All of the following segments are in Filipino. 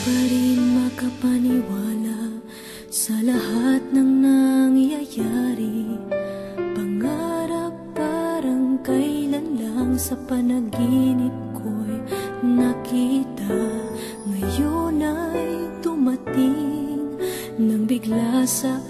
pa rin makapaniwala sa lahat ng nangyayari. Pangarap parang kailan lang sa panaginip ko'y nakita. Ngayon ay dumating nang bigla sa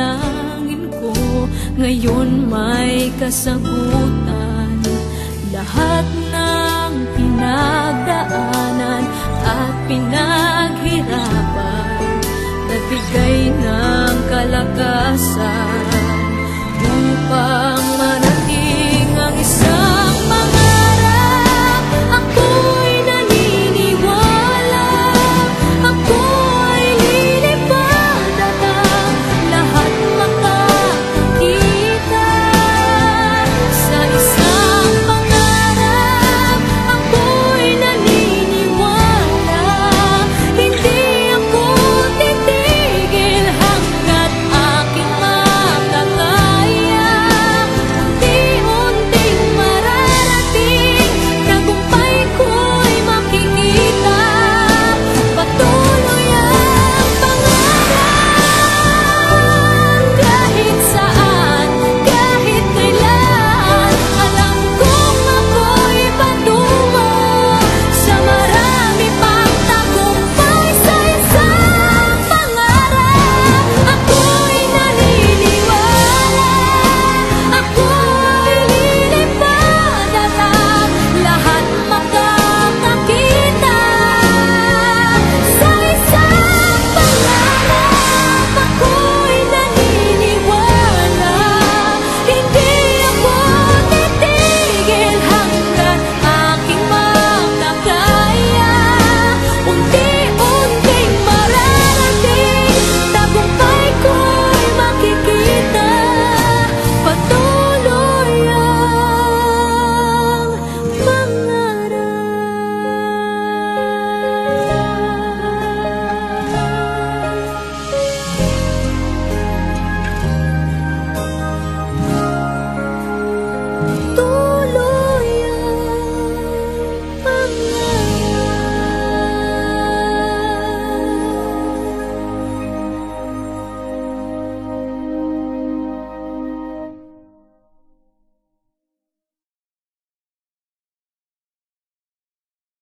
panalangin ko. Ngayon may kasagutan. Lahat ng pinagdaanan At pinaghirapan. Nagbigay ng kalakasan